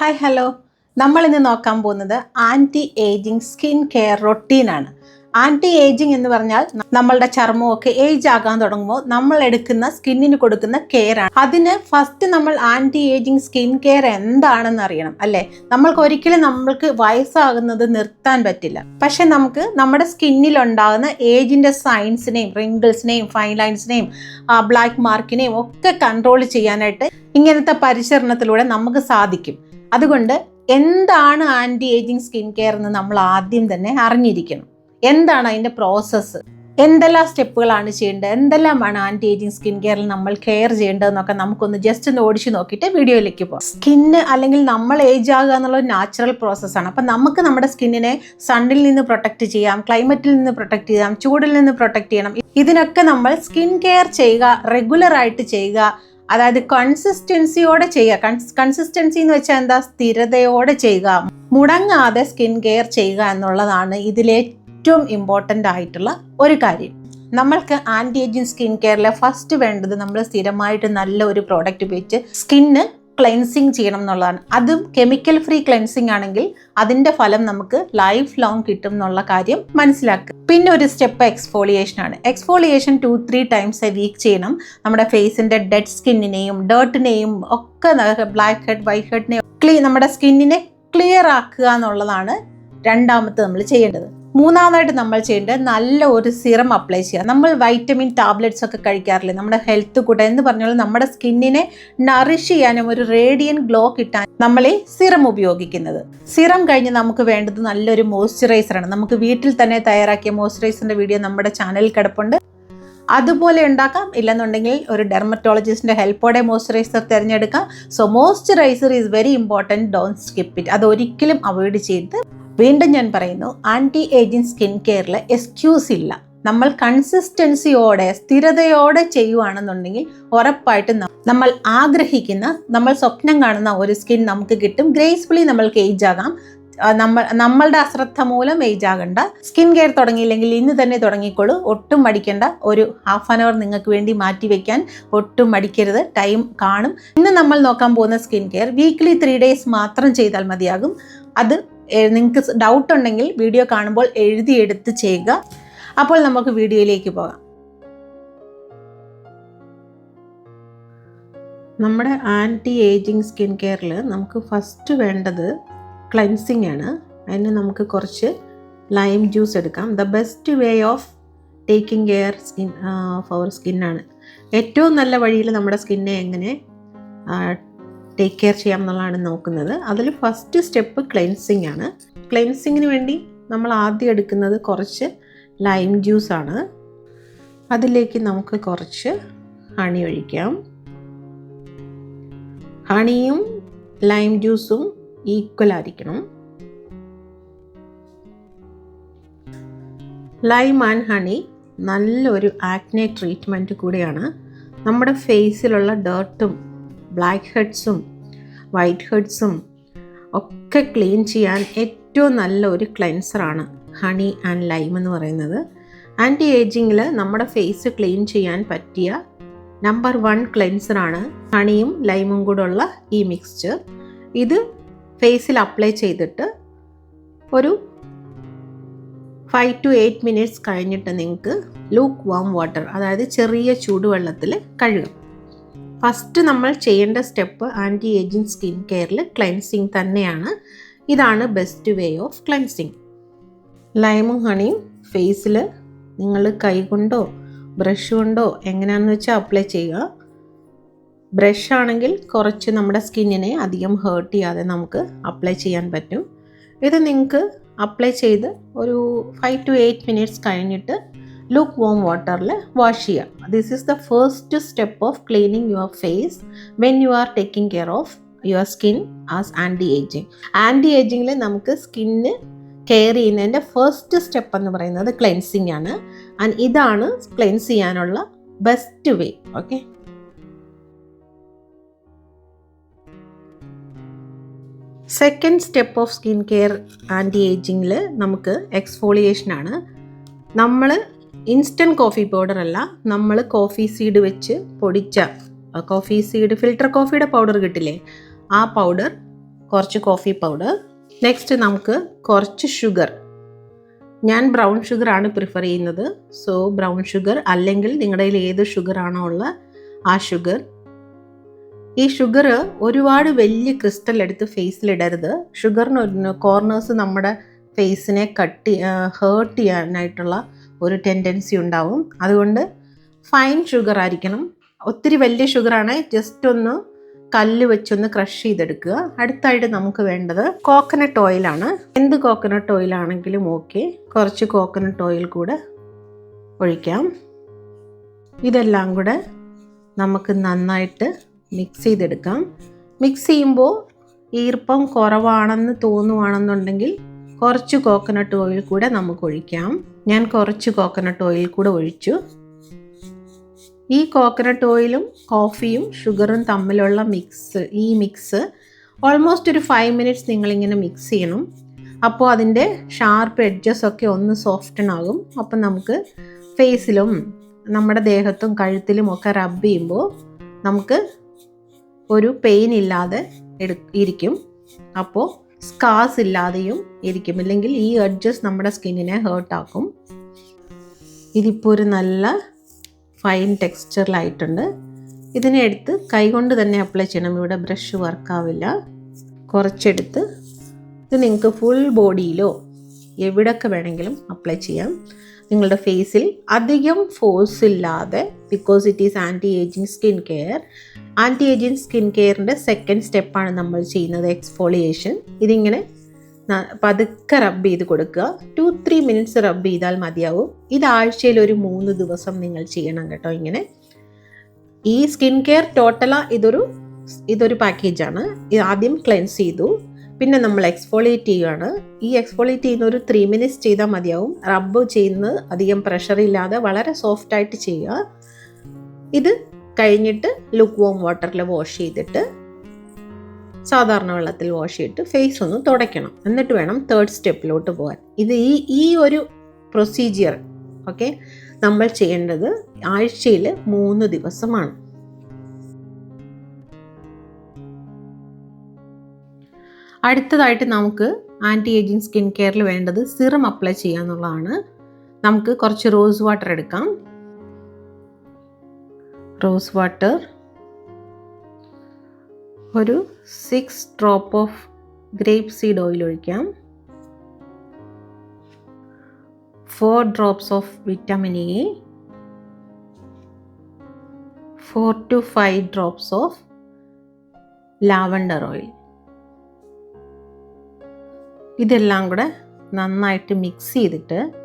Hi hello നമ്മൾ ഇന്ന് നോക്കാൻ പോകുന്നത് ആന്റി ഏജിങ് സ്കിൻ കെയർ റൊട്ടീനാണ് ആന്റി ഏജിങ് എന്ന് പറഞ്ഞാൽ നമ്മളുടെ ചർമ്മമൊക്കെ ഏജ് ആകാൻ തുടങ്ങുമ്പോൾ നമ്മൾ എടുക്കുന്ന സ്കിന്നിന് കൊടുക്കുന്ന കെയർ ആണ്. അതിന് ഫസ്റ്റ് നമ്മൾ ആന്റി ഏജിങ് സ്കിൻ കെയർ എന്താണെന്ന് അറിയണം അല്ലേ? നമ്മൾക്ക് ഒരിക്കലും നമ്മൾക്ക് വയസ്സാകുന്നത് നിർത്താൻ പറ്റില്ല. പക്ഷെ നമുക്ക് നമ്മുടെ സ്കിന്നിൽ ഉണ്ടാകുന്ന ഏജിന്റെ സൈൻസിനെയും റിങ്കിൾസിനെയും ഫൈൻ ലൈൻസിനെയും ബ്ലാക്ക് മാർക്കിനെയും ഒക്കെ കൺട്രോൾ ചെയ്യാനായിട്ട് ഇങ്ങനത്തെ പരിചരണത്തിലൂടെ നമുക്ക് സാധിക്കും. അതുകൊണ്ട് എന്താണ് ആന്റി ഏജിങ് സ്കിൻ കെയർ എന്ന് നമ്മൾ ആദ്യം തന്നെ അറിഞ്ഞിരിക്കണം. എന്താണ് അതിന്റെ പ്രോസസ്സ് എന്തെല്ലാം സ്റ്റെപ്പുകളാണ് ചെയ്യേണ്ടത്? എന്തെല്ലാമാണ് ആന്റി ഏജിങ് സ്കിൻ കെയറിൽ നമ്മൾ കെയർ ചെയ്യേണ്ടതെന്നൊക്കെ നമുക്കൊന്ന് ജസ്റ്റ് ഒന്ന് ഓടിച്ച് നോക്കിയിട്ട് വീഡിയോയിലേക്ക് പോകാം. സ്കിന്ന് അല്ലെങ്കിൽ നമ്മൾ ഏജ് ആകുക എന്നുള്ളത് നാച്ചുറൽ പ്രോസസ്സാണ് അപ്പം നമുക്ക് നമ്മുടെ സ്കിന്നിനെ സണ്ണിൽ നിന്ന് പ്രൊട്ടക്ട് ചെയ്യാം ക്ലൈമറ്റിൽ നിന്ന് പ്രൊട്ടക്ട് ചെയ്യാം ചൂടിൽ നിന്ന് പ്രൊട്ടക്ട് ചെയ്യണം. ഇതിനൊക്കെ നമ്മൾ സ്കിൻ കെയർ ചെയ്യുക റെഗുലർ ആയിട്ട് ചെയ്യുക അതായത് കൺസിസ്റ്റൻസിയോടെ ചെയ്യുക. കൺസിസ്റ്റൻസി എന്ന് വെച്ചാൽ എന്താ? സ്ഥിരതയോടെ ചെയ്യുക. മുടങ്ങാതെ സ്കിൻ കെയർ ചെയ്യുക എന്നുള്ളതാണ് ഇതിലെ ഏറ്റവും ഇമ്പോർട്ടന്റ് ആയിട്ടുള്ള ഒരു കാര്യം. നമ്മൾക്ക് ആന്റി ഏജിങ് സ്കിൻ കെയറിലെ ഫസ്റ്റ് വേണ്ടത് നമ്മൾ സ്ഥിരമായിട്ട് നല്ല ഒരു പ്രോഡക്റ്റ് ഉപയോഗിച്ച് സ്കിന്ന് ക്ലെൻസിങ് ചെയ്യണം എന്നുള്ളതാണ്. അതും കെമിക്കൽ ഫ്രീ ക്ലെൻസിങ് ആണെങ്കിൽ അതിന്റെ ഫലം നമുക്ക് ലൈഫ് ലോങ് കിട്ടും എന്നുള്ള കാര്യം മനസ്സിലാക്കുക. പിന്നെ ഒരു സ്റ്റെപ്പ് എക്സ്ഫോളിയേഷൻ ആണ്. Exfoliation two three times a week ചെയ്യണം. നമ്മുടെ ഫേസിന്റെ ഡെഡ് സ്കിന്നിനെയും ഡേർട്ടിനെയും ഒക്കെ ബ്ലാക്ക് ഹെഡ് വൈറ്റ് ഹെഡിനെയും ക്ലീ നമ്മുടെ സ്കിന്നിനെ ക്ലിയർ ആക്കുക എന്നുള്ളതാണ് രണ്ടാമത്തെ നമ്മൾ ചെയ്യേണ്ടത്. മൂന്നാമതായിട്ട് നമ്മൾ ചെയ്യേണ്ടത് നല്ല ഒരു സിറം അപ്ലൈ ചെയ്യുക. നമ്മൾ വൈറ്റമിൻ ടാബ്ലറ്റ്സ് ഒക്കെ കഴിക്കാറില്ലേ? നമ്മുടെ ഹെൽത്ത് കൂടെ എന്ന് പറഞ്ഞാൽ നമ്മുടെ സ്കിന്നിനെ നറിഷ് ചെയ്യാനും ഒരു റേഡിയൻ ഗ്ലോ കിട്ടാൻ നമ്മൾ ഈ സിറം ഉപയോഗിക്കുന്നത്. സിറം കഴിഞ്ഞ് നമുക്ക് വേണ്ടത് നല്ലൊരു മോയ്സ്ചറൈസറാണ് നമുക്ക് വീട്ടിൽ തന്നെ തയ്യാറാക്കിയ മോയ്സ്ചറൈസറിന്റെ വീഡിയോ നമ്മുടെ ചാനലിൽ കിടപ്പുണ്ട്. അതുപോലെ ഉണ്ടാക്കാം. ഇല്ലെന്നുണ്ടെങ്കിൽ ഒരു ഡെർമറ്റോളജിസ്റ്റിന്റെ ഹെൽപ്പോടെ മോയ്സ്ചറൈസർ തിരഞ്ഞെടുക്കാം. So moisturiser is very important don't skip it അത് ഒരിക്കലും അവോയ്ഡ് ചെയ്ത് വീണ്ടും ഞാൻ പറയുന്നു ആന്റി ഏജിങ് സ്കിൻ കെയറിൽ എക്സ്ക്യൂസ് ഇല്ല. നമ്മൾ കൺസിസ്റ്റൻസിയോടെ സ്ഥിരതയോടെ ചെയ്യുവാണെന്നുണ്ടെങ്കിൽ ഉറപ്പായിട്ടും നമ്മൾ ആഗ്രഹിക്കുന്ന നമ്മൾ സ്വപ്നം കാണുന്ന ഒരു സ്കിൻ നമുക്ക് കിട്ടും. ഗ്രേസ്ഫുള്ളി നമ്മൾക്ക് ഏജ് ആകാം. നമ്മൾ നമ്മളുടെ അശ്രദ്ധ മൂലം ഏജ് ആകണ്ട. സ്കിൻ കെയർ തുടങ്ങിയില്ലെങ്കിൽ ഇന്ന് തന്നെ തുടങ്ങിക്കോളൂ. ഒട്ടും മടിക്കേണ്ട. ഒരു ഹാഫ് ആൻ അവർ നിങ്ങൾക്ക് വേണ്ടി മാറ്റി വെക്കാൻ ഒട്ടും മടിക്കരുത്. ടൈം കാണും. ഇന്ന് നമ്മൾ നോക്കാൻ പോകുന്ന skin care weekly three days മാത്രം ചെയ്താൽ മതിയാകും. അത് നിങ്ങൾക്ക് ഡൗട്ട് ഉണ്ടെങ്കിൽ വീഡിയോ കാണുമ്പോൾ എഴുതിയെടുത്ത് ചെയ്യുക. അപ്പോൾ നമുക്ക് വീഡിയോയിലേക്ക് പോകാം. നമ്മുടെ ആന്റി ഏജിങ് സ്കിൻ കെയറിൽ നമുക്ക് ഫസ്റ്റ് വേണ്ടത് ക്ലൻസിങ് ആണ്. അതിന് നമുക്ക് കുറച്ച് ലൈം ജ്യൂസ് എടുക്കാം. The best way of taking care skin our സ്കിന്നാണ് ഏറ്റവും നല്ല വഴിയിൽ നമ്മുടെ സ്കിന്നെ എങ്ങനെ ടേക്ക് കെയർ ചെയ്യാം എന്നുള്ളതാണ് നോക്കുന്നത്. അതിൽ ഫസ്റ്റ് സ്റ്റെപ്പ് ക്ലെൻസിങ് ആണ്. ക്ലെൻസിങ്ങിന് വേണ്ടി നമ്മൾ ആദ്യം എടുക്കുന്നത് കുറച്ച് ലൈം ജ്യൂസ് ആണ്. അതിലേക്ക് നമുക്ക് കുറച്ച് ഹണി ഒഴിക്കാം. ഹണിയും ലൈം ജ്യൂസും ഈക്വൽ ആയിരിക്കണം. ലൈം ആൻഡ് ഹണി നല്ലൊരു ആക്നെ ട്രീറ്റ്മെന്റ് കൂടിയാണ്. നമ്മുടെ ഫേസിലുള്ള ഡേർട്ടും ബ്ലാക്ക് ഹെഡ്സും വൈറ്റ് ഹെഡ്സും ഒക്കെ ക്ലീൻ ചെയ്യാൻ ഏറ്റവും നല്ല ഒരു ക്ലെൻസറാണ് ഹണി ആൻഡ് ലൈം എന്ന് പറയുന്നത്. ആന്റി ഏജിങ്ങിൽ നമ്മുടെ ഫേസ് ക്ലീൻ ചെയ്യാൻ പറ്റിയ നമ്പർ വൺ ക്ലെൻസറാണ് ഹണിയും ലൈമും കൂടെ ഉള്ള ഈ മിക്സ്ചർ. ഇത് ഫേസിൽ അപ്ലൈ ചെയ്തിട്ട് ഒരു ഫൈവ് ടു എയ്റ്റ് മിനിറ്റ്സ് കഴിഞ്ഞിട്ട് നിങ്ങൾക്ക് ലൂക്ക് വാം വാട്ടർ അതായത് ചെറിയ ചൂടുവെള്ളത്തിൽ കഴുകും. ഫസ്റ്റ് നമ്മൾ ചെയ്യേണ്ട സ്റ്റെപ്പ് ആന്റി ഏജിങ് സ്കിൻ കെയറിൽ ക്ലെൻസിങ് തന്നെയാണ്. ഇതാണ് ബെസ്റ്റ് വേ ഓഫ് ക്ലെൻസിങ് ലൈമും ഹണിയും ഫേസിൽ നിങ്ങൾ കൈ കൊണ്ടോ ബ്രഷ് കൊണ്ടോ എങ്ങനെയാണെന്ന് വെച്ചാൽ അപ്ലൈ ചെയ്യുക. ബ്രഷ് ആണെങ്കിൽ കുറച്ച് നമ്മുടെ സ്കിന്നിനെ അധികം ഹേർട്ട് ചെയ്യാതെ നമുക്ക് അപ്ലൈ ചെയ്യാൻ പറ്റും. ഇത് നിങ്ങൾക്ക് അപ്ലൈ ചെയ്ത് ഒരു ഫൈവ് ടു എയ്റ്റ് മിനിറ്റ്സ് കഴിഞ്ഞിട്ട് ലുക്ക് വോം വാട്ടറിൽ വാഷ് ചെയ്യുക this is the first step of cleaning your face when you are taking care of your skin as anti ageing anti ഏജിങ്ങിൽ നമുക്ക് സ്കിന്ന് കെയർ ചെയ്യുന്നതിന്റെ first step എന്ന് പറയുന്നത് cleansing ആണ്. And ഇതാണ് cleanse ചെയ്യാനുള്ള best way okay second step of skin care anti ഏജിങ്ങിൽ നമുക്ക് exfoliation ആണ്. നമ്മൾ ഇൻസ്റ്റന്റ് കോഫി പൗഡർ അല്ല നമ്മൾ കോഫി സീഡ് വെച്ച് പൊടിച്ച കോഫി സീഡ് ഫിൽറ്റർ കോഫിയുടെ പൗഡർ കിട്ടില്ലേ? ആ പൗഡർ കുറച്ച് കോഫി പൗഡർ. നെക്സ്റ്റ് നമുക്ക് കുറച്ച് ഷുഗർ ഞാൻ ബ്രൗൺ ഷുഗർ ആണ് പ്രിഫർ ചെയ്യുന്നത്. സോ ബ്രൗൺ ഷുഗർ അല്ലെങ്കിൽ നിങ്ങളുടെ കയ്യിൽ ഏത് ഷുഗർ ആണോ ഉള്ള ആ ഷുഗർ ഈ ഷുഗർ ഒരുപാട് വലിയ ക്രിസ്റ്റൽ എടുത്ത് ഫേസിലിടരുത് ഷുഗറിന് കോർണേഴ്സ് നമ്മുടെ ഫേസിനെ കട്ട് ഹേർട്ട് ചെയ്യാനായിട്ടുള്ള ഒരു ടെൻഡൻസി ഉണ്ടാവും. അതുകൊണ്ട് ഫൈൻ ഷുഗർ ആയിരിക്കണം. ഒത്തിരി വലിയ ഷുഗറാണ് ജസ്റ്റ് ഒന്ന് കല്ല് വെച്ചൊന്ന് ക്രഷ് ചെയ്തെടുക്കുക. അടുത്തായിട്ട് നമുക്ക് വേണ്ടത് കോക്കനട്ട് ഓയിലാണ് എന്ത് കോക്കനട്ട് ഓയിലാണെങ്കിലും ഓക്കെ കുറച്ച് കോക്കനട്ട് ഓയിൽ കൂടെ ഒഴിക്കാം. ഇതെല്ലാം കൂടെ നമുക്ക് നന്നായിട്ട് മിക്സ് ചെയ്തെടുക്കാം. മിക്സ് ചെയ്യുമ്പോൾ ഈർപ്പം കുറവാണെന്ന് തോന്നുവാണെന്നുണ്ടെങ്കിൽ കുറച്ച് കോക്കനട്ട് ഓയിൽ കൂടെ നമുക്ക് ഒഴിക്കാം. ഞാൻ കുറച്ച് കോക്കനട്ട് ഓയിൽ കൂടെ ഒഴിച്ചു. ഈ കോക്കനട്ട് ഓയിലും കോഫിയും ഷുഗറും തമ്മിലുള്ള മിക്സ് ഈ മിക്സ് ഓൾമോസ്റ്റ് ഒരു ഫൈവ് മിനിറ്റ്സ് നിങ്ങളിങ്ങനെ മിക്സ് ചെയ്യണം. അപ്പോൾ അതിന്റെ ഷാർപ്പ് എഡ്ജസ് ഒക്കെ ഒന്ന് സോഫ്റ്റൺ ആകും. അപ്പം നമുക്ക് ഫേസിലും നമ്മുടെ ദേഹത്തും കഴുത്തിലും ഒക്കെ റബ്ബ് ചെയ്യുമ്പോൾ നമുക്ക് ഒരു പെയിൻ ഇല്ലാതെ എടു ഇരിക്കും. അപ്പോൾ സ്കാസ് ഇല്ലാതെയും ഇരിക്കും. ഇല്ലെങ്കിൽ ഈ എഡ്ജസ് നമ്മുടെ സ്കിന്നിനെ ഹേർട്ടാക്കും ഇതിപ്പോൾ ഒരു നല്ല ഫൈൻ ടെക്സ്ചറിലായിട്ടുണ്ട് ഇതിനെ എടുത്ത് കൈകൊണ്ട് തന്നെ അപ്ലൈ ചെയ്യണം. ഇവിടെ ബ്രഷ് വർക്കാവില്ല കുറച്ചെടുത്ത് ഇത് നിങ്ങൾക്ക് ഫുൾ ബോഡിയിലോ എവിടെയൊക്കെ വേണമെങ്കിലും അപ്ലൈ ചെയ്യാം. നിങ്ങളുടെ ഫേസിൽ അധികം ഫോഴ്സ് ഇല്ലാതെ because it is anti ageing skin care anti ageing skin കെയറിന്റെ second സ്റ്റെപ്പാണ് നമ്മൾ ചെയ്യുന്നത് എക്സ്ഫോളിയേഷൻ ഇതിങ്ങനെ പതുക്കെ റബ്ബ് ചെയ്ത് കൊടുക്കുക. ടു ത്രീ മിനിറ്റ്സ് റബ്ബ് ചെയ്താൽ മതിയാവും. ഇത് ആഴ്ചയിൽ ഒരു മൂന്ന് ദിവസം നിങ്ങൾ ചെയ്യണം കേട്ടോ ഇങ്ങനെ. ഈ സ്കിൻ കെയർ ടോട്ടല ഇതൊരു ഇതൊരു പാക്കേജാണ് ഇത് ആദ്യം ക്ലെൻസ് ചെയ്തു. പിന്നെ നമ്മൾ എക്സ്ഫോളിയേറ്റ് ചെയ്യുകയാണ് ഈ എക്സ്ഫോളിയേറ്റ് ചെയ്യുന്ന ഒരു ത്രീ മിനിറ്റ്സ് ചെയ്താൽ മതിയാവും. റബ്ബ് ചെയ്യുന്നത് അധികം പ്രഷർ ഇല്ലാതെ വളരെ സോഫ്റ്റായിട്ട് ചെയ്യുക. ഇത് കഴിഞ്ഞിട്ട് ലുക്ക് വോം വാട്ടറിൽ വാഷ് ചെയ്തിട്ട് സാധാരണ വെള്ളത്തിൽ വാഷ് ചെയ്തിട്ട് ഫേസ് ഒന്ന് തുടയ്ക്കണം. എന്നിട്ട് വേണം തേർഡ് സ്റ്റെപ്പിലോട്ട് പോകാൻ. ഇത് ഈ ഈ ഒരു പ്രൊസീജിയർ ഓക്കെ നമ്മൾ ചെയ്യേണ്ടത് ആഴ്ചയിൽ മൂന്ന് ദിവസമാണ്. അടുത്തതായിട്ട് നമുക്ക് ആന്റി ഏജിങ് സ്കിൻ കെയറിൽ വേണ്ടത് സിറം അപ്ലൈ ചെയ്യുക എന്നുള്ളതാണ് നമുക്ക് കുറച്ച് റോസ് വാട്ടർ എടുക്കാം. റോസ് വാട്ടർ ഒരു six drop of grape seed oil ഒഴിക്കാം. Four drops of vitamin A four to five drops of lavender oil ഇതെല്ലാം കൂടെ നന്നായിട്ട് മിക്സ് ചെയ്തിട്ട്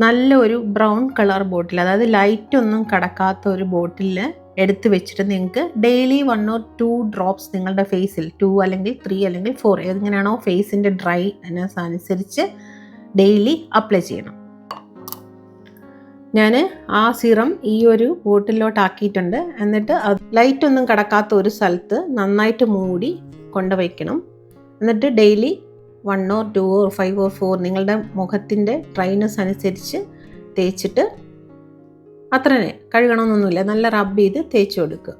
നല്ല ഒരു ബ്രൗൺ കളർ ബോട്ടിൽ അതായത് ലൈറ്റ് ഒന്നും കടക്കാത്ത ഒരു ബോട്ടിൽ എടുത്ത് വെച്ചിട്ട് നിങ്ങൾക്ക് daily one or two drops നിങ്ങളുടെ ഫേസിൽ ടു അല്ലെങ്കിൽ ത്രീ അല്ലെങ്കിൽ ഫോർ എങ്ങനെയാണോ ഫേസിന്റെ ഡ്രൈ അനുസരിച്ച് ഡെയിലി അപ്ലൈ ചെയ്യണം. ഞാൻ ആ സിറം ഈ ഒരു ബോട്ടിലോട്ട് ആക്കിയിട്ടുണ്ട്. എന്നിട്ട് അത് ലൈറ്റൊന്നും കടക്കാത്ത ഒരു സ്ഥലത്ത് നന്നായിട്ട് മൂടി കൊണ്ടുവയ്ക്കണം. എന്നിട്ട് daily one or two or five or four നിങ്ങളുടെ മുഖത്തിന്റെ ഡ്രൈനസ് അനുസരിച്ച് തേച്ചിട്ട് അത്ര കഴുകണമെന്നൊന്നുമില്ല നല്ല റബ്ബ് ചെയ്ത് തേച്ച് കൊടുക്കുക.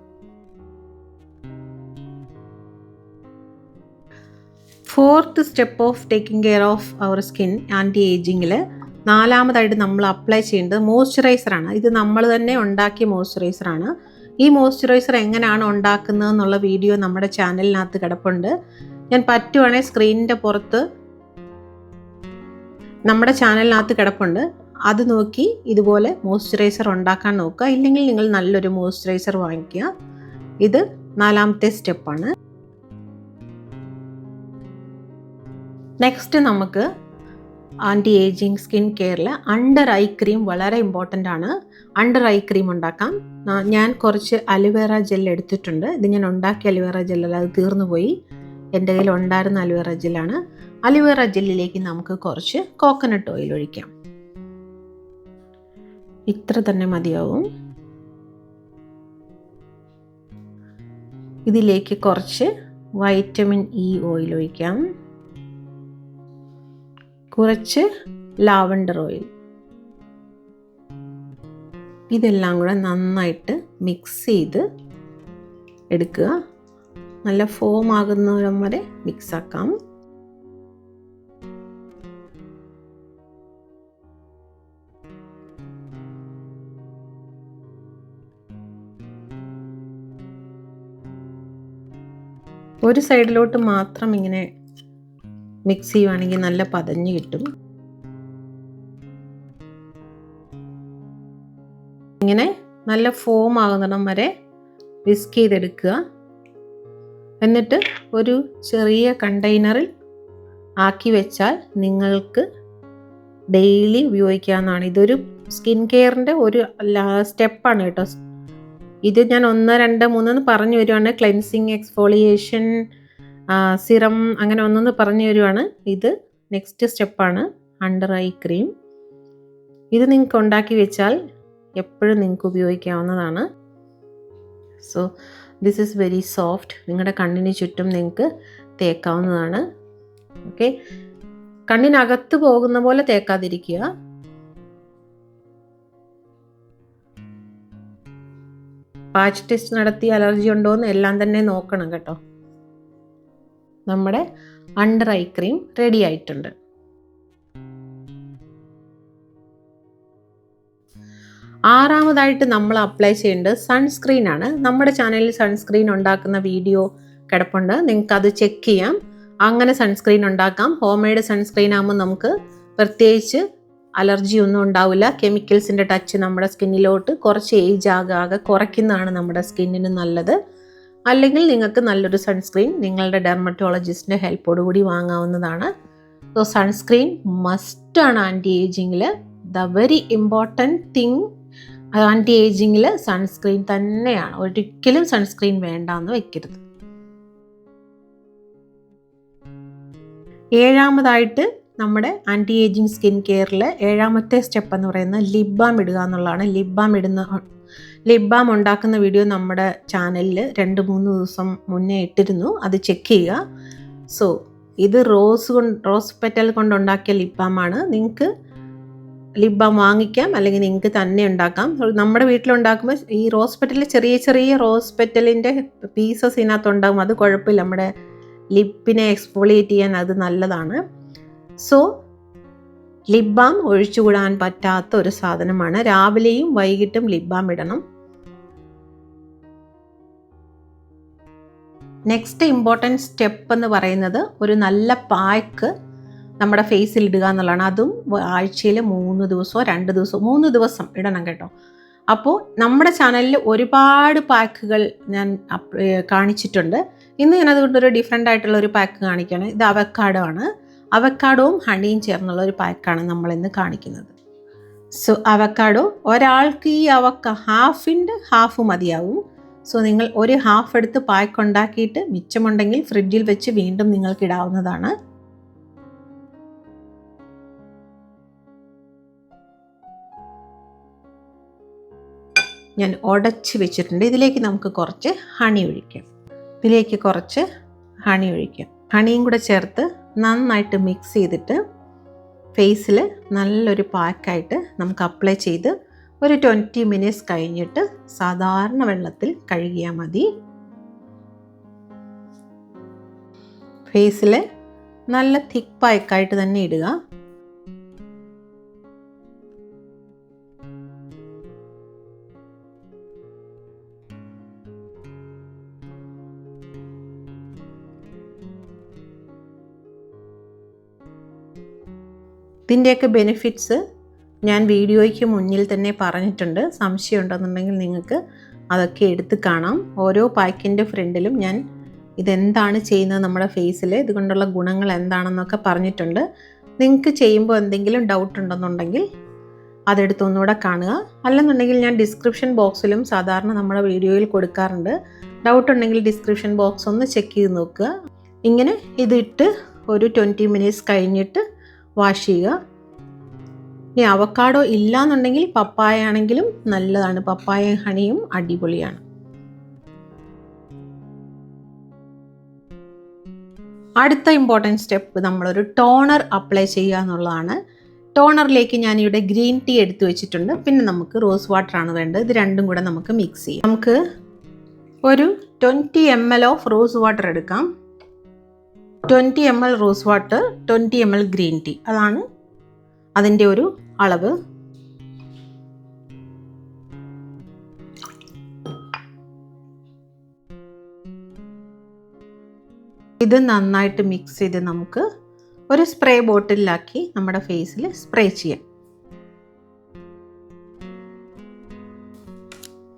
Fourth step of taking care of our skin anti ഏജിങ്ങിൽ നാലാമതായിട്ട് നമ്മൾ അപ്ലൈ ചെയ്യേണ്ടത് മോയ്സ്ചറൈസറാണ് ഇത് നമ്മൾ തന്നെ ഉണ്ടാക്കിയ മോയ്സ്ചറൈസറാണ് ഈ മോയ്സ്ചറൈസർ എങ്ങനെയാണ് ഉണ്ടാക്കുന്നത് എന്നുള്ള വീഡിയോ നമ്മുടെ ചാനലിനകത്ത് കിടപ്പുണ്ട്. ഞാൻ പറ്റുവാണെങ്കിൽ സ്ക്രീനിന്റെ പുറത്ത്. നമ്മുടെ ചാനലിനകത്ത് കിടപ്പുണ്ട്. അത് നോക്കി ഇതുപോലെ മോയ്സ്ചറൈസർ ഉണ്ടാക്കാൻ നോക്കുക. ഇല്ലെങ്കിൽ നിങ്ങൾ നല്ലൊരു മോയ്സ്ചറൈസർ വാങ്ങിക്കുക. ഇത് നാലാമത്തെ സ്റ്റെപ്പാണ്. നെക്സ്റ്റ് നമുക്ക് ആന്റി ഏജിങ് സ്കിൻ കെയറിൽ അണ്ടർ ഐ ക്രീം വളരെ ഇമ്പോർട്ടന്റ് ആണ്. അണ്ടർ ഐ ക്രീം ഉണ്ടാക്കാം. ഞാൻ കുറച്ച് അലുവേറ ജെൽ എടുത്തിട്ടുണ്ട്. ഇത് ഞാൻ ഉണ്ടാക്കിയ അലുവേറ ജെല്ലല്ല അത് തീർന്നു പോയി എന്റെ കയ്യിൽ ഉണ്ടായിരുന്ന അലുവേറ ജെല്ലാണ് അലുവേറ ജെല്ലിലേക്ക് നമുക്ക് കുറച്ച് കോക്കനട്ട് ഓയിൽ ഒഴിക്കാം. ഇത്ര തന്നെ മതിയാവും. ഇതിലേക്ക് കുറച്ച് വൈറ്റമിൻ ഇ ഓയിൽ ഒഴിക്കാം. കുറച്ച് ലാവണ്ടർ ഓയിൽ ഇതെല്ലാം കൂടെ നന്നായിട്ട് മിക്സ് ചെയ്ത് എടുക്കുക. നല്ല ഫോം ആകുന്നവരം വരെ മിക്സ് ആക്കാം. ഒരു സൈഡിലോട്ട് മാത്രം ഇങ്ങനെ മിക്സ് ചെയ്യുവാണെങ്കിൽ നല്ല പതഞ്ഞ് കിട്ടും. ഇങ്ങനെ നല്ല ഫോം ആകുന്നിടം വരെ വിസ്ക് ചെയ്തെടുക്കുക. എന്നിട്ട് ഒരു ചെറിയ കണ്ടെയ്നറിൽ ആക്കി വെച്ചാൽ നിങ്ങൾക്ക് ഡെയിലി ഉപയോഗിക്കാവുന്നതാണ്. ഇതൊരു സ്കിൻ കെയറിന്റെ ഒരു സ്റ്റെപ്പാണ് കേട്ടോ. ഇത് ഞാൻ ഒന്ന് രണ്ട് മൂന്നെന്ന് പറഞ്ഞു വരുവാണ് ക്ലെൻസിങ് എക്സ്ഫോളിയേഷൻ സിറം അങ്ങനെ ഒന്നെന്ന് പറഞ്ഞു വരുവാണ് ഇത് നെക്സ്റ്റ് സ്റ്റെപ്പാണ്. Under eye cream. ഇത് നിങ്ങൾക്ക് ഉണ്ടാക്കി വെച്ചാൽ എപ്പോഴും നിങ്ങൾക്ക് ഉപയോഗിക്കാവുന്നതാണ്. So this is very soft നിങ്ങളുടെ കണ്ണിന് ചുറ്റും നിങ്ങൾക്ക് തേക്കാവുന്നതാണ്. ഓക്കെ കണ്ണിനകത്ത് പോകുന്ന പോലെ തേക്കാതിരിക്കുക. പാച്ച് ടെസ്റ്റ് നടത്തി അലർജി ഉണ്ടോ എന്ന് എല്ലാം തന്നെ നോക്കണം കേട്ടോ. നമ്മുടെ അണ്ടർ ഐ ക്രീം റെഡി ആയിട്ടുണ്ട്. ആറാമതായിട്ട് നമ്മൾ അപ്ലൈ ചെയ്യേണ്ടത് സൺസ്ക്രീൻ ആണ്. നമ്മുടെ ചാനലിൽ സൺസ്ക്രീൻ ഉണ്ടാക്കുന്ന വീഡിയോ കിടപ്പുണ്ട്. നിങ്ങൾക്ക് അത് ചെക്ക് ചെയ്യാം. അങ്ങനെ സൺസ്ക്രീൻ ഉണ്ടാക്കാം. ഹോം മെയ്ഡ് സൺസ്ക്രീൻ ആകുമ്പോൾ നമുക്ക് പ്രത്യേകിച്ച് അലർജി ഒന്നും ഉണ്ടാവില്ല. കെമിക്കൽസിന്റെ ടച്ച് നമ്മുടെ സ്കിന്നിലോട്ട് കുറച്ച് ഏജ് ആകാതെ കുറയ്ക്കുന്നതാണ് നമ്മുടെ സ്കിന്നിന് നല്ലത്. അല്ലെങ്കിൽ നിങ്ങൾക്ക് നല്ലൊരു സൺസ്ക്രീൻ നിങ്ങളുടെ ഡെർമറ്റോളജിസ്റ്റിന്റെ ഹെൽപ്പോടുകൂടി വാങ്ങാവുന്നതാണ്. സോ സൺസ്ക്രീൻ മസ്റ്റാണ് anti ഏജിങ്ങിൽ the very important thing anti ഏജിങ്ങിൽ sunscreen തന്നെയാണ്. ഒരിക്കലും സൺസ്ക്രീൻ വേണ്ട എന്ന് വെക്കരുത്. ഏഴാമതായിട്ട് നമ്മുടെ ആന്റി ഏജിങ് സ്കിൻ കെയറിൽ ഏഴാമത്തെ സ്റ്റെപ്പ് എന്ന് പറയുന്നത് ലിപ് ബാം ഇടുക എന്നുള്ളതാണ്. ലിപ് ബാം ഇടുന്ന ലിപ് ബാം ഉണ്ടാക്കുന്ന വീഡിയോ നമ്മുടെ ചാനലിൽ രണ്ട് മൂന്ന് ദിവസം മുന്നേ ഇട്ടിരുന്നു. അത് ചെക്ക് ചെയ്യുക. സോ ഇത് റോസ് കൊണ്ട് റോസ് പെറ്റൽ കൊണ്ടുണ്ടാക്കിയ ലിപ് ബാമാണ് നിങ്ങൾക്ക് ലിപ് ബാം വാങ്ങിക്കാം അല്ലെങ്കിൽ നിങ്ങൾക്ക് തന്നെ ഉണ്ടാക്കാം. നമ്മുടെ വീട്ടിലുണ്ടാക്കുമ്പോൾ ഈ റോസ് പെറ്റലിൽ ചെറിയ ചെറിയ റോസ് പെറ്റലിന്റെ പീസസ് ഇതിനകത്ത് ഉണ്ടാകും അത് കുഴപ്പമില്ല. നമ്മുടെ ലിപ്പിനെ എക്സ്പോളിയേറ്റ് ചെയ്യാൻ അത് നല്ലതാണ്. സോ ലിപ് ബാം ഒഴിച്ചുകൂടാൻ പറ്റാത്ത ഒരു സാധനമാണ്. രാവിലെയും വൈകിട്ടും ലിപ് ബാം ഇടണം. നെക്സ്റ്റ് ഇമ്പോർട്ടന്റ് സ്റ്റെപ്പ് എന്ന് പറയുന്നത് ഒരു നല്ല പായ്ക്ക് നമ്മുടെ ഫേസിൽ ഇടുക എന്നുള്ളതാണ്. അതും ആഴ്ചയിൽ മൂന്ന് ദിവസമോ രണ്ട് ദിവസമോ മൂന്ന് ദിവസം ഇടണം കേട്ടോ. അപ്പോൾ നമ്മുടെ ചാനലിൽ ഒരുപാട് പാക്കുകൾ ഞാൻ കാണിച്ചിട്ടുണ്ട്. ഇന്ന് ഞാൻ അതുകൊണ്ടൊരു ഡിഫറെന്റ് ആയിട്ടുള്ള ഒരു പാക്ക് കാണിക്കുകയാണ്. ഇത് അവക്കാഡോ ആണ്. അവക്കാഡോവും ഹണിയും ചേർന്നുള്ള ഒരു പാക്കാണ് നമ്മൾ ഇന്ന് കാണിക്കുന്നത്. സോ അവക്കാഡോ ഒരാൾക്ക് ഈ അവക്ക ഹാഫിന്റെ ഹാഫ് മതിയാവും. സോ നിങ്ങൾ ഒരു ഹാഫ് എടുത്ത് പാക്ക് ഉണ്ടാക്കിയിട്ട് മിച്ചമുണ്ടെങ്കിൽ ഫ്രിഡ്ജിൽ വെച്ച് വീണ്ടും നിങ്ങൾക്ക് ഇടാവുന്നതാണ്. ഞാൻ ഉടച്ച് വെച്ചിട്ടുണ്ട്. ഇതിലേക്ക് നമുക്ക് കുറച്ച് ഹണി ഒഴിക്കാം. ഇതിലേക്ക് കുറച്ച് ഹണി ഒഴിക്കാം. ഹണിയും കൂടെ ചേർത്ത് നന്നായിട്ട് മിക്സ് ചെയ്തിട്ട് ഫേസിൽ നല്ലൊരു പാക്കായിട്ട് നമുക്ക് അപ്ലൈ ചെയ്ത് ഒരു ട്വന്റി മിനിറ്റ്സ് കഴിഞ്ഞിട്ട് സാധാരണ വെള്ളത്തിൽ കഴുകിയാൽ മതി. ഫേസിൽ നല്ല തിക്ക് പാക്കായിട്ട് തന്നെ ഇടുക. ഇതിന്റെയൊക്കെ ബെനിഫിറ്റ്സ് ഞാൻ വീഡിയോയ്ക്ക് മുന്നിൽ തന്നെ പറഞ്ഞിട്ടുണ്ട്. സംശയം ഉണ്ടെന്നുണ്ടെങ്കിൽ നിങ്ങൾക്ക് അതൊക്കെ എടുത്ത് കാണാം. ഓരോ പാക്കിന്റെ ഫ്രണ്ടിലും ഞാൻ ഇതെന്താണ് ചെയ്യുന്നത് നമ്മുടെ ഫേസിൽ ഇതുകൊണ്ടുള്ള ഗുണങ്ങൾ എന്താണെന്നൊക്കെ പറഞ്ഞിട്ടുണ്ട്. നിങ്ങൾക്ക് ചെയ്യുമ്പോൾ എന്തെങ്കിലും ഡൗട്ട് ഉണ്ടെന്നുണ്ടെങ്കിൽ അതെടുത്ത് ഒന്നുകൂടെ കാണുക. അല്ലെന്നുണ്ടെങ്കിൽ ഞാൻ ഡിസ്ക്രിപ്ഷൻ ബോക്സിലും സാധാരണ നമ്മുടെ വീഡിയോയിൽ കൊടുക്കാറുണ്ട്. ഡൗട്ട് ഉണ്ടെങ്കിൽ ഡിസ്ക്രിപ്ഷൻ ബോക്സ് ഒന്ന് ചെക്ക് ചെയ്ത് നോക്കുക. ഇങ്ങനെ ഇതിട്ട് ഒരു ട്വന്റി മിനിറ്റ്സ് കഴിഞ്ഞിട്ട് വാഷ് ചെയ്യുക ഇനി അവക്കാഡോ ഇല്ലാന്നുണ്ടെങ്കിൽ പപ്പായ ആണെങ്കിലും നല്ലതാണ്. പപ്പായ ഹണിയും അടിപൊളിയാണ്. അടുത്ത ഇമ്പോർട്ടന്റ് സ്റ്റെപ്പ് നമ്മളൊരു ടോണർ അപ്ലൈ ചെയ്യുക എന്നുള്ളതാണ്. ടോണറിലേക്ക് ഞാനിവിടെ ഗ്രീൻ ടീ എടുത്തു വെച്ചിട്ടുണ്ട്. പിന്നെ നമുക്ക് റോസ് വാട്ടർ ആണ് വേണ്ടത്. ഇത് രണ്ടും കൂടെ നമുക്ക് മിക്സ് ചെയ്യാം. നമുക്ക് ഒരു twenty M L of rose water എടുക്കാം. Twenty M L rose water twenty M L green tea. അതാണ് അതിന്റെ ഒരു അളവ്. ഇത് നന്നായിട്ട് മിക്സ് ചെയ്ത് നമുക്ക് ഒരു സ്പ്രേ ബോട്ടിലാക്കി നമ്മുടെ ഫേസിൽ സ്പ്രേ ചെയ്യാം.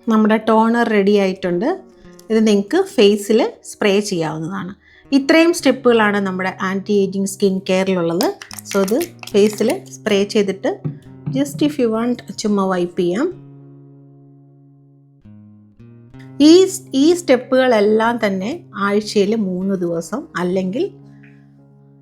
നമ്മുടെ ടോണർ റെഡി ആയിട്ടുണ്ട്. ഇത് നിങ്ങൾക്ക് ഫേസിൽ സ്പ്രേ ചെയ്യാവുന്നതാണ്. ഇത്രയും സ്റ്റെപ്പുകളാണ് നമ്മുടെ ആന്റി ഏജിങ് സ്കിൻ കെയറിലുള്ളത്. സോ ഇത് ഫേസിൽ സ്പ്രേ ചെയ്തിട്ട് ജസ്റ്റ് ഇഫ് യു വാണ്ട് ചുമ്മാ വൈപ്പ് ചെയ്യാം. ഈ ഈ സ്റ്റെപ്പുകളെല്ലാം തന്നെ ആഴ്ചയിൽ മൂന്ന് ദിവസം അല്ലെങ്കിൽ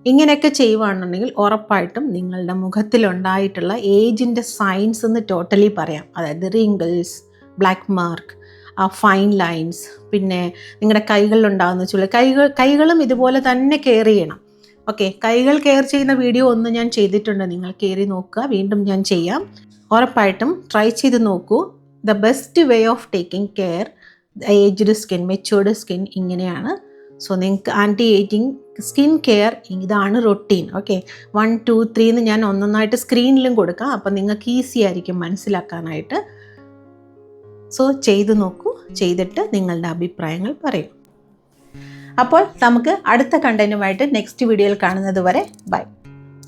ഇങ്ങനെയൊക്കെ ചെയ്യുവാണെന്നുണ്ടെങ്കിൽ ഉറപ്പായിട്ടും നിങ്ങളുടെ മുഖത്തിലുണ്ടായിട്ടുള്ള ഏജിന്റെ സൈൻസ് എന്ന് ടോട്ടലി പറയാം. അതായത് റിങ്കിൾസ് ബ്ലാക്ക് മാർക്ക് ആ ഫൈൻ ലൈൻസ് പിന്നെ നിങ്ങളുടെ കൈകളിലുണ്ടാകുന്ന ചുളി കൈകൾ കൈകളും ഇതുപോലെ തന്നെ കെയർ ചെയ്യണം. ഓക്കെ കൈകൾ കെയർ ചെയ്യുന്ന വീഡിയോ ഒന്ന് ഞാൻ ചെയ്തിട്ടുണ്ട്. നിങ്ങൾ കയറി നോക്കുക. വീണ്ടും ഞാൻ ചെയ്യാം. ഉറപ്പായിട്ടും ട്രൈ ചെയ്ത് നോക്കൂ. The best way of taking care aged skin matured skin ഇങ്ങനെയാണ്. സോ നിങ്ങൾക്ക് ആന്റി ഏജിങ് സ്കിൻ കെയർ ഇതാണ് routine okay one two three എന്ന് ഞാൻ ഒന്നൊന്നായിട്ട് സ്ക്രീനിലും കൊടുക്കാം. അപ്പം നിങ്ങൾക്ക് ഈസി ആയിരിക്കും മനസ്സിലാക്കാനായിട്ട്. സോ ചെയ്തു നോക്കൂ. ചെയ്തിട്ട് നിങ്ങളുടെ അഭിപ്രായങ്ങൾ പറയൂ. അപ്പോൾ നമുക്ക് അടുത്ത കണ്ടന്റുമായിട്ട് നെക്സ്റ്റ് വീഡിയോയിൽ കാണുന്നത് വരെ ബൈ